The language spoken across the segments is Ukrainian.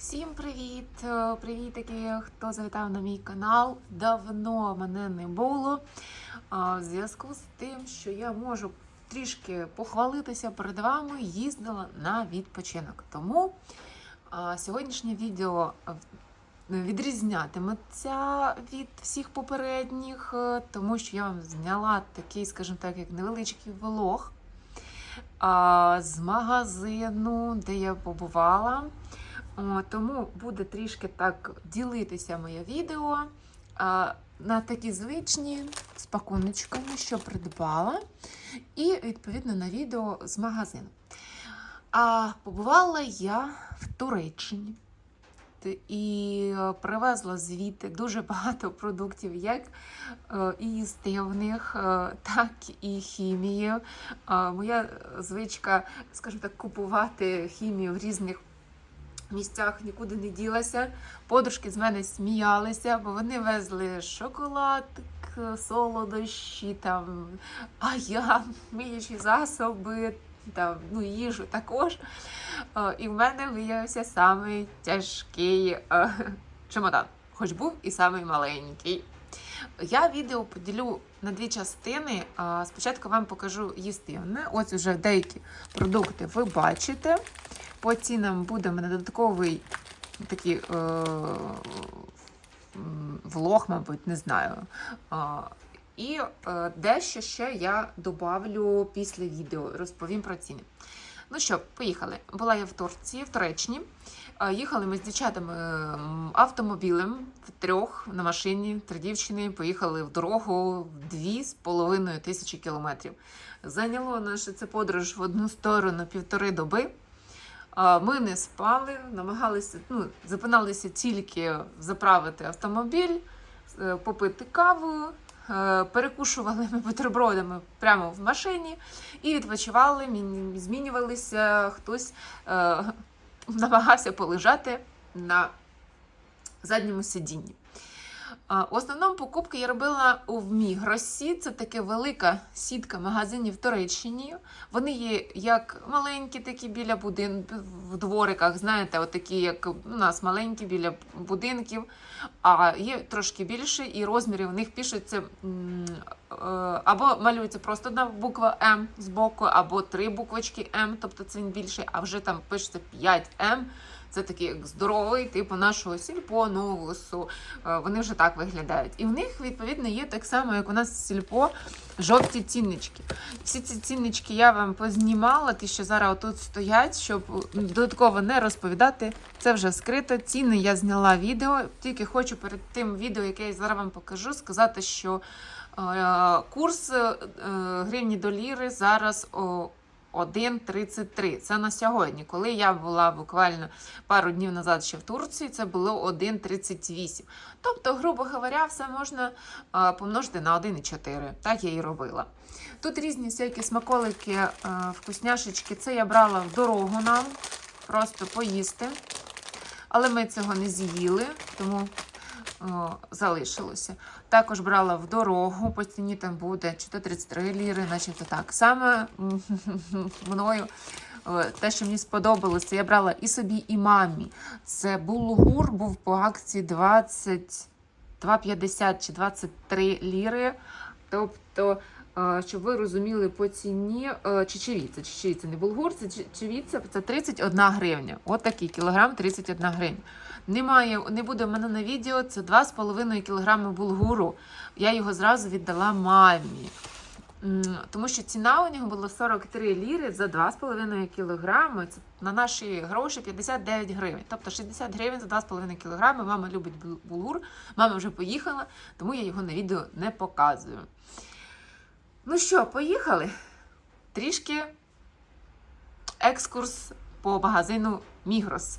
Всім привіт! Е, Привітики, хто завітав на мій канал. Давно мене не було. В зв'язку з тим, що я можу трішки похвалитися перед вами, їздила на відпочинок. Тому сьогоднішнє відео відрізнятиметься від всіх попередніх, е, тому що я вам зняла такий, скажімо так, як невеличкий влог з магазину, де я побувала. О, Тому буде трішки так ділитися моє відео а, на такі звичні з пакуночками, що придбала, і відповідно на відео з магазину. А побувала я в Туреччині і е, привезла звідти дуже багато продуктів, як е, і їстивних, е, так і хімії. Моя звичка, скажімо так, купувати хімію в різних місцях нікуди не ділася. Подружки з мене сміялися, бо вони везли шоколад, солодощі, там, а я миючі засоби, там, ну, їжу також. Е, І в мене виявився самий тяжкий е, чемодан, хоч був і самий маленький. Я відео поділю на дві частини. Спочатку вам покажу їстивне. Ось уже деякі продукти ви бачите. По цінам буде в мене додатковий такий е, влог, мабуть, не знаю. І е, дещо ще я добавлю після відео, розповім про ціни. Ну що, поїхали. Була я в Турції, в Туреччині. Е, Їхали ми з дівчатами автомобілем в трьох на машині. Три дівчини поїхали в дорогу дві з половиною тисячі кілометрів. Зайняло наше це подорож в одну сторону півтори доби. Ми не спали, намагалися, ну, зупиналися тільки заправити автомобіль, е, попити каву, е, перекушували ми бутербродами прямо в машині і відпочивали, змінювалися, хтось е, намагався полежати на задньому сидінні. В основному покупки я робила у Мігросі. Це така велика сітка магазинів Туреччині. Вони є як маленькі, такі біля будин в двориках, знаєте, отакі, як у нас маленькі біля будинків, а є трошки більше, і розміри в них пишуться е, або малюється просто одна буква М з боку, або три буквочки М, тобто це він більший, а вже там пишеться 5 М. Це такий здоровий, типу нашого сільпо, новусу. Е, Вони вже так виглядають. І в них, відповідно, є так само, як у нас сільпо, жовті ціннички. Всі ці ціннички я вам познімала, ті, що зараз тут стоять, щоб додатково не розповідати. Це вже скрито. Ціни я зняла відео. Тільки хочу перед тим відео, яке я зараз вам покажу, сказати, що е, курс е, гривні до ліри зараз 1,33. Це на сьогодні. Коли я була буквально пару днів назад ще в Турції, це було 1,38. Тобто, грубо говоря, все можна помножити на 1,4. Так я і робила. Тут різні всякі смаколики, а, вкусняшечки. Це я брала в дорогу нам, просто поїсти. Але ми цього не з'їли, тому залишилося. Також брала в дорогу, по ціні там буде чи то 33 ліри, начебто так. Саме мною е, те, що мені сподобалося, я брала і собі, і мамі. Це булгур був по акції 22,50 чи 23 ліри. Тобто, е, щоб ви розуміли по ціні е, чечевіця. Чечевіця не булгур, це чечевіця, це 31 гривня. От такий кілограм 31 гривня. Немає, не буде в мене на відео, це 2,5 кг булгуру. Я його зразу віддала мамі. Тому що ціна у нього була 43 ліри за 2,5 кг. Це на наші гроші 59 гривень. Тобто 60 гривень за 2,5 кг. Мама любить булгур, мама вже поїхала, тому я його на відео не показую. Ну що, поїхали? Трішки екскурс по магазину Мігрос.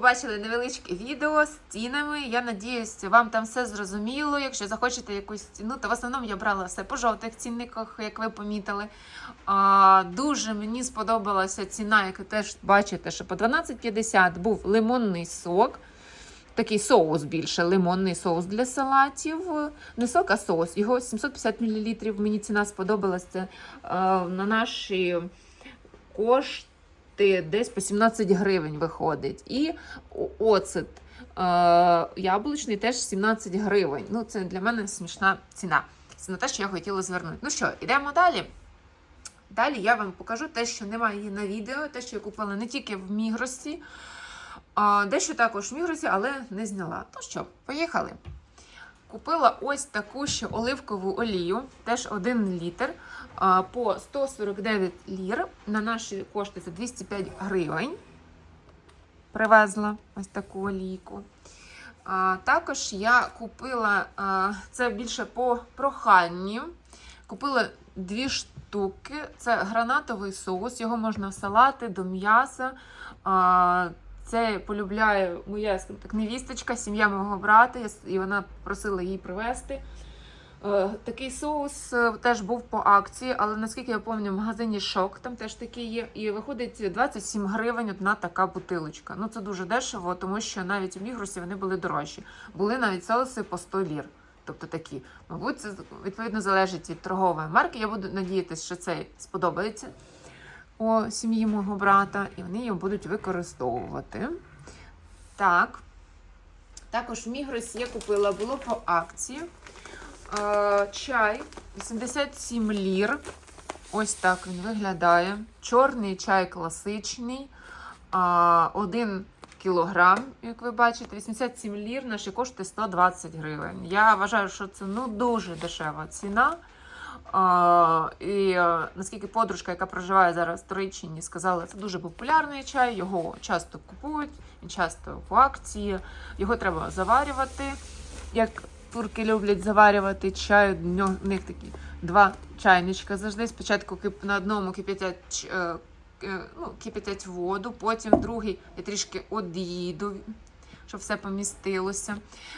побачили невеличке відео з цінами. Я надіюсь, вам там все зрозуміло. Якщо захочете якусь ціну, то в основному я брала все по жовтих цінниках, як ви помітили. А, дуже мені сподобалася ціна, яку теж бачите, що по 12,50 був лимонний сок. Такий соус більше, лимонний соус для салатів. Не сок, а соус. Його 750 мл. Мені ціна сподобалася. Це е, на наші кошти десь по 17 гривень виходить. І оцет е, яблучний теж 17 гривень. Ну, це для мене смішна ціна. Це не те, що я хотіла звернути. Ну що, йдемо далі. Далі я вам покажу те, що немає на відео, те, що я купила не тільки в Мігросі, а дещо також в Мігросі, але не зняла. Ну що, поїхали. Купила ось таку ще оливкову олію, теж 1 літр, по 149 лір. На наші кошти це 205 гривень. Привезла ось таку олійку. А, також я купила це більше по проханню. Купила дві штуки. Це гранатовий соус, його можна в салати до м'яса. Це полюбляє моя так, невісточка, сім'я мого брата, і вона просила її привезти. Е, Такий соус е, теж був по акції, але наскільки я пам'ятаю, в магазині Шок там теж такий є. І виходить 27 гривень одна така бутилочка. Ну це дуже дешево, тому що навіть у Мігрусі вони були дорожчі. Були навіть соуси по 100 лір. тобто такі. Мабуть, це відповідно залежить від торгової марки. Я буду надіятися, що це сподобається у сім'ї мого брата, і вони його будуть використовувати. Так. Також в Мігросі я купила, було по акції. Е, чай 87 лір. Ось так він виглядає. Чорний чай класичний. А, 1 кілограм, як ви бачите, 87 лір, наші коштує 120 гривень. Я вважаю, що це ну, дуже дешева ціна. І е, наскільки подружка, яка проживає зараз в Туреччині, сказала, це дуже популярний чай, його часто купують, він часто по акції, його треба заварювати. Як турки люблять заварювати чай, в них такі два чайничка завжди. Спочатку на одному кип'ятять е, е, ну, кип'ятять воду, потім другий я трішки од'їду, щоб все помістилося.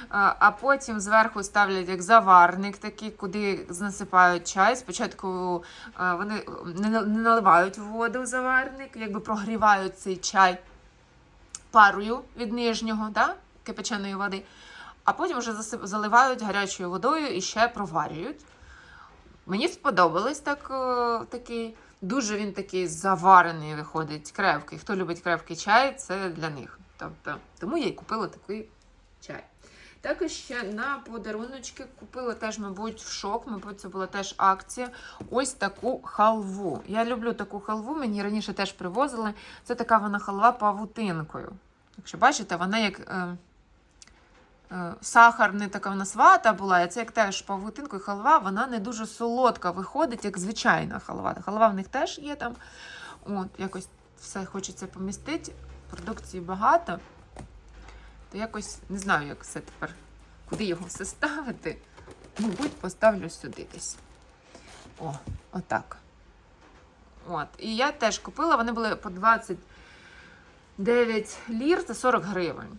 А потім зверху ставлять як заварник такий, куди насипають чай. Спочатку е, вони не наливають воду в заварник, якби прогрівають цей чай парою від нижнього, да? кипяченої води, а потім вже заливають гарячою водою і ще проварюють. Мені сподобалось так, е, такий. Дуже він такий заварений виходить, крепкий. Хто любить крепкий чай, це для них. Тобто, тому я й купила такий чай. Також ще на подаруночки купила теж, мабуть, в шок, мабуть, це була теж акція. Ось таку халву. Я люблю таку халву, мені раніше теж привозили. Це така вона халва павутинкою. Якщо бачите, вона як е, е, сахарна така вона свата була, і це як теж павутинкою халва, вона не дуже солодка виходить, як звичайна халва. Халва в них теж є там. От, якось все хочеться помістити. Продукції багато. То якось не знаю, як все тепер, куди його все ставити. Мабуть, поставлю сюди десь. О, отак. От. І я теж купила, вони були по 29 лір, це 40 гривень.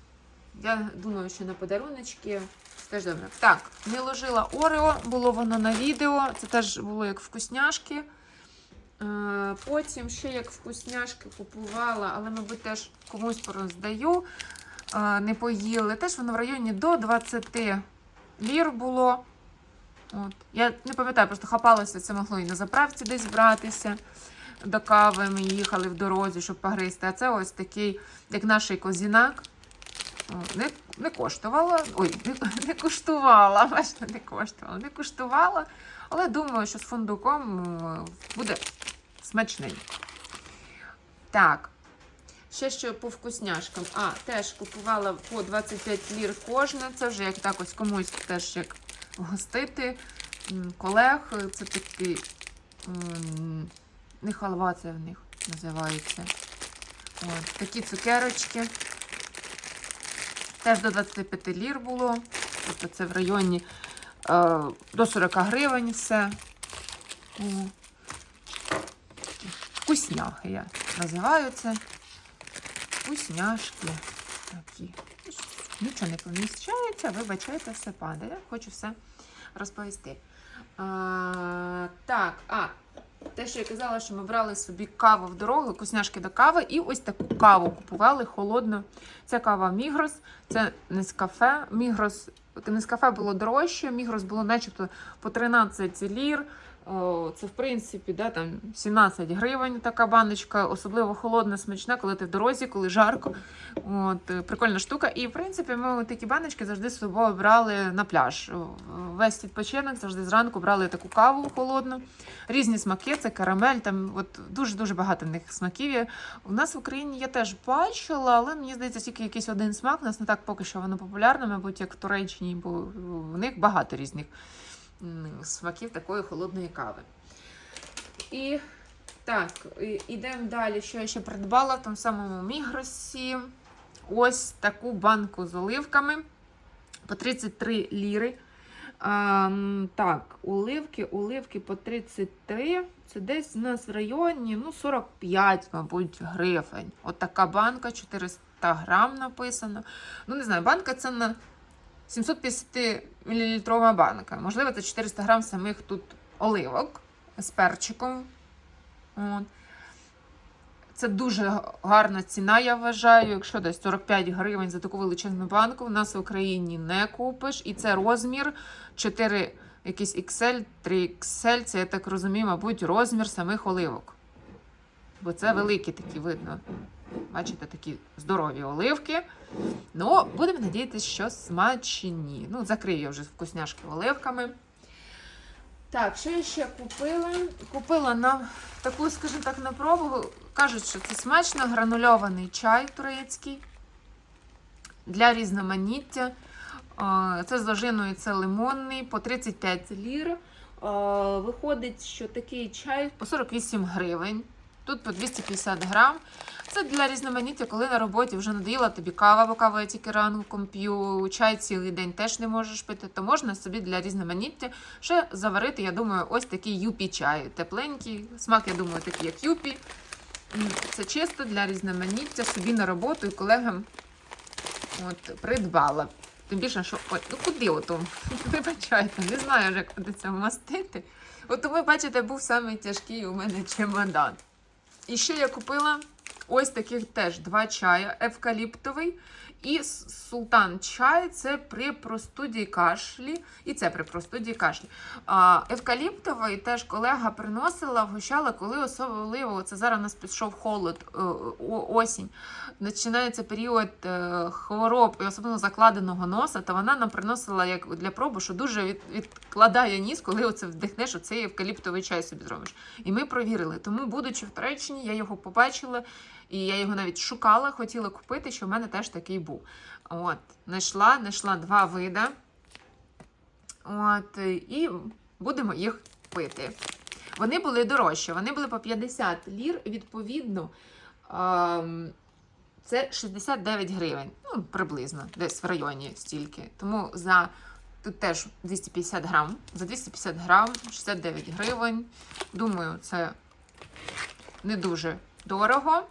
Я думаю, що на подаруночки теж добре. Так, не ложила Орео, було воно на відео. Це теж було як вкусняшки. Е, Потім ще як вкусняшки купувала, але, мабуть, теж комусь пороздаю. Е, Не поїли. Теж воно в районі до 20 лір було. От. Я не пам'ятаю, просто хапалося, це могло і на заправці десь братися до кави. Ми їхали в дорозі, щоб погризти. А це ось такий, як наш козінак. Не, не коштувала. Ой, не, не куштувала. Бачите, не коштувала. Не куштувала. Але думаю, що з фундуком е, буде смачненько. Так. Ще що по вкусняшкам. А, теж купувала по 25 лір кожна. Це вже як так ось комусь теж як гостити колег. Це такий не халва, це в них називається. От, такі цукерочки. Теж до 25 лір було. Тобто це в районі е, до 40 гривень все. Вкусняхи я називаю це. Вкусняшки. Такі. Нічого не поміщається, вибачайте, все падає. Хочу все розповісти. А, так, а, те, що я казала, що ми брали собі каву в дорогу, вкусняшки до кави, і ось таку каву купували холодну. Це кава Мігрос, це Нескафе. Мігрос, Нескафе було дорожче, Мігрос було начебто по 13 лір. Це, в принципі, да, там 17 гривень така баночка, особливо холодна, смачна, коли ти в дорозі, коли жарко. От, е, прикольна штука. І, в принципі, ми такі баночки завжди з собою брали на пляж. Весь відпочинок завжди зранку брали таку каву холодну. Різні смаки, це карамель, там от дуже-дуже багато них смаків. є. У нас в Україні я теж бачила, але мені здається, тільки якийсь один смак. У нас не так поки що воно популярне, мабуть, як в Туреччині, бо в них багато різних смаків такої холодної кави. І так, ідемо далі. Що я ще придбала в тому самому Мігросі. Ось таку банку з оливками по 33 ліри. А, так, оливки, оливки по 33. Це десь у нас в районі ну, 45, мабуть, гривень. От банка, 400 грам написано. Ну, не знаю, банка це на 750 мл банка. Можливо, це 400 грам самих тут оливок з перчиком. От. Це дуже гарна ціна, я вважаю. Якщо десь 45 гривень за таку величезну банку, в нас в Україні не купиш. І це розмір 4 якийсь XL, 3 XL, це я так розумію, мабуть, розмір самих оливок. Бо це великі такі видно. Бачите, такі здорові оливки. Ну, будемо надіятися, що смачні. Ну, закрию я вже вкусняшки оливками. Так, що я ще купила? Купила на таку, скажімо так, на пробу. Кажуть, що це смачно гранульований чай турецький для різноманіття. Це з ложиною, це лимонний по 35 лір. Виходить, що такий чай по 48 гривень. Тут по 250 грам. Це для різноманіття, коли на роботі вже надоїла тобі кава, бо каву я тільки ранком п'ю, чай цілий день теж не можеш пити, то можна собі для різноманіття ще заварити, я думаю, ось такий юпі чай. Тепленький. Смак, я думаю, такий, як юпі. Це чисто для різноманіття собі на роботу і колегам от, придбала. Тим більше, що ой, ну куди ото? Вибачайте, не знаю вже, куди це вмастити. От ви бачите, був самий тяжкий у мене чемодан. І ще я купила ось таких теж два чая: евкаліптовий і султан чай це при простуді кашлі. І це при простуді кашлі. Евкаліптовий теж колега приносила, вгощала, коли особливо це зараз у нас пішов холод, е, осінь. Починається період е, хвороб і особливо закладеного носа, то вона нам приносила як для пробу, що дуже відкладає ніс, коли оце вдихнеш, оцей евкаліптовий чай собі зробиш. І ми провірили. Тому, будучи в Туреччині, я його побачила, і я його навіть шукала, хотіла купити, що в мене теж такий був. От, знайшла, знайшла два вида. От, і будемо їх пити. Вони були дорожчі, вони були по 50 лір, відповідно. ем, це 69 гривень, ну, приблизно, десь в районі стільки. Тому за тут теж 250 грам. За 250 грам 69 гривень. Думаю, це не дуже дорого.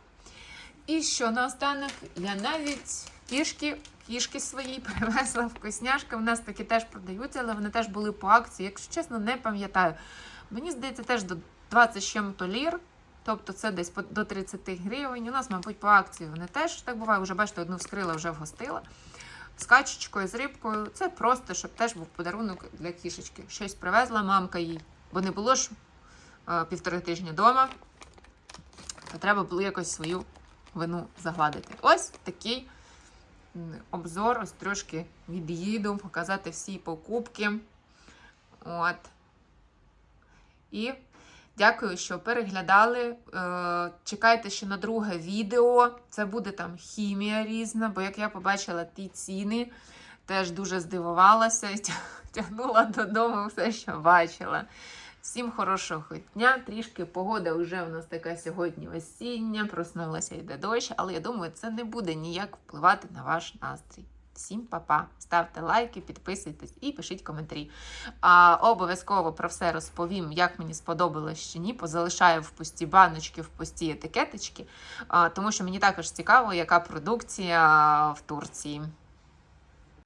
І що наостанок я навіть кішки, кішки свої привезла вкусняшки. У нас такі теж продаються, але вони теж були по акції. Якщо чесно, не пам'ятаю. Мені здається, теж до 20 з чим-то лір. Тобто це десь до 30 гривень. У нас, мабуть, по акції вони теж так буває. Вже бачите, одну вскрила, вже вгостила. З качечкою, з рибкою. Це просто, щоб теж був подарунок для кішечки. Щось привезла мамка їй, бо не було ж е, півтори тижні вдома. То треба було якось свою вину загладити. Ось такий обзор, ось трошки від'їду, показати всі покупки. От. І дякую, що переглядали. Е, Чекайте ще на друге відео. Це буде там хімія різна, бо як я побачила ті ціни, теж дуже здивувалася і тягнула додому все, що бачила. Всім хорошого дня. Трішки погода вже у нас така сьогодні осіння, проснулася, йде дощ, але я думаю, це не буде ніяк впливати на ваш настрій. Всім па-па. Ставте лайки, підписуйтесь і пишіть коментарі. А, обов'язково про все розповім, як мені сподобалось чи ні. Позалишаю в пусті баночки, в пусті етикеточки, а, тому що мені також цікаво, яка продукція в Турції.